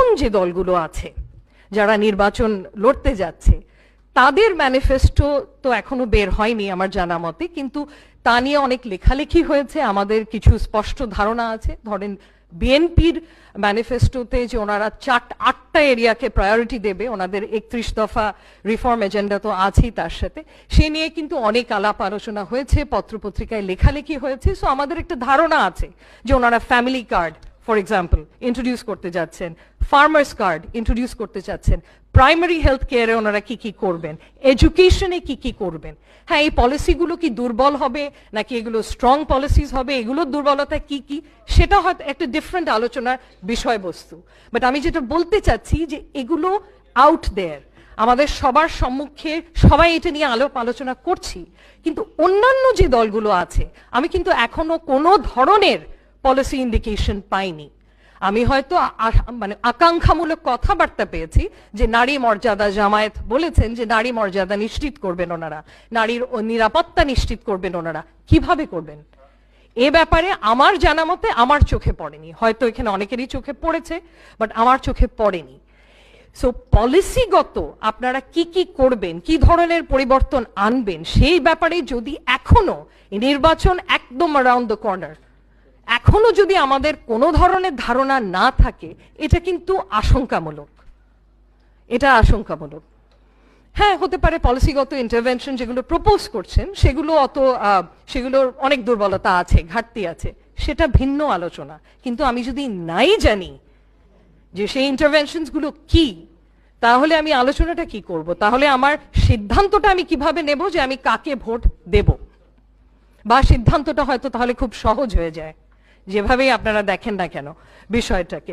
এখন যে দলগুলো আছে যারা নির্বাচন লড়তে যাচ্ছে, তাদের ম্যানিফেস্টো তো এখনও বের হয়নি আমার জানা মতে, কিন্তু তা নিয়ে অনেক লেখালেখি হয়েছে, আমাদের কিছু স্পষ্ট ধারণা আছে। ধরেন, বিএনপির ম্যানিফেস্টোতে যে ওনারা চার, আটটা এরিয়াকে প্রায়োরিটি দেবে, ওনাদের একত্রিশ দফা রিফর্ম এজেন্ডা তো আছেই তার সাথে। সে নিয়ে কিন্তু অনেক আলাপ আলোচনা হয়েছে, পত্রপত্রিকায় লেখালেখি হয়েছে। সো আমাদের একটা ধারণা আছে যে ওনারা family card for example introduce করতে যাচ্ছেন ফার্মার্স কার্ড ইন্ট্রোডিউস করতে চাচ্ছেন প্রাইমারি হেলথ কেয়ারে ওনারা কি কি করবেন এডুকেশনে কি কি করবেন হ্যাঁ এই পলিসিগুলো কি দুর্বল হবে? নাকি এগুলো স্ট্রং পলিসিস হবে? এগুলোর দুর্বলতা কি কি? সেটা হয়তো একটা ডিফারেন্ট আলোচনার বিষয়বস্তু। বাট আমি যেটা বলতে চাচ্ছি যে এগুলো আউট দেয়ার আমাদের সবার সম্মুখে সবাই এটা নিয়ে আলোপ আলোচনা করছি। কিন্তু অন্যান্য যে দলগুলো আছে, আমি কিন্তু এখনও কোনো ধরনের পলিসি ইন্ডিকেশন পাইনি। আমি হয়তো মানে আকাঙ্ক্ষামূলক কথাবার্তা পেয়েছি যে নারী মর্যাদা জামায়াত বলেছেন যে নারী মর্যাদা নিশ্চিত করবেন ওনারা, নারীর নিরাপত্তা নিশ্চিত করবেন ওনারা। কীভাবে করবেন? এ ব্যাপারে আমার জানা মতে আমার চোখে পড়েনি। হয়তো এখানে অনেকেরই চোখে পড়েছে বাট আমার চোখে পড়েনি। সো পলিসিগত আপনারা কি কি করবেন, কি ধরনের পরিবর্তন আনবেন, সেই ব্যাপারে যদি এখনও নির্বাচন একদম অ্যারাউন্ড দ্য কর্নার এখনও যদি আমাদের কোনো ধরনের ধারণা না থাকে, এটা কিন্তু আশঙ্কামূলক। এটা আশঙ্কামূলক। হ্যাঁ হতে পারে পলিসিগত ইন্টারভেনশন যেগুলো প্রপোজ করছেন, সেগুলো অত সেগুলোর অনেক দুর্বলতা আছে, ঘাটতি আছে, সেটা ভিন্ন আলোচনা। কিন্তু আমি যদি নাই জানি যে সেই ইন্টারভেনশনসগুলো কি, তাহলে আমি আলোচনাটা কি করব? তাহলে আমার সিদ্ধান্তটা আমি কীভাবে নেব যে আমি কাকে ভোট দেব? বা সিদ্ধান্তটা হয়তো তাহলে খুব সহজ হয়ে যায়। যেভাবেই আপনারা দেখেন না কেন বিষয়টাকে।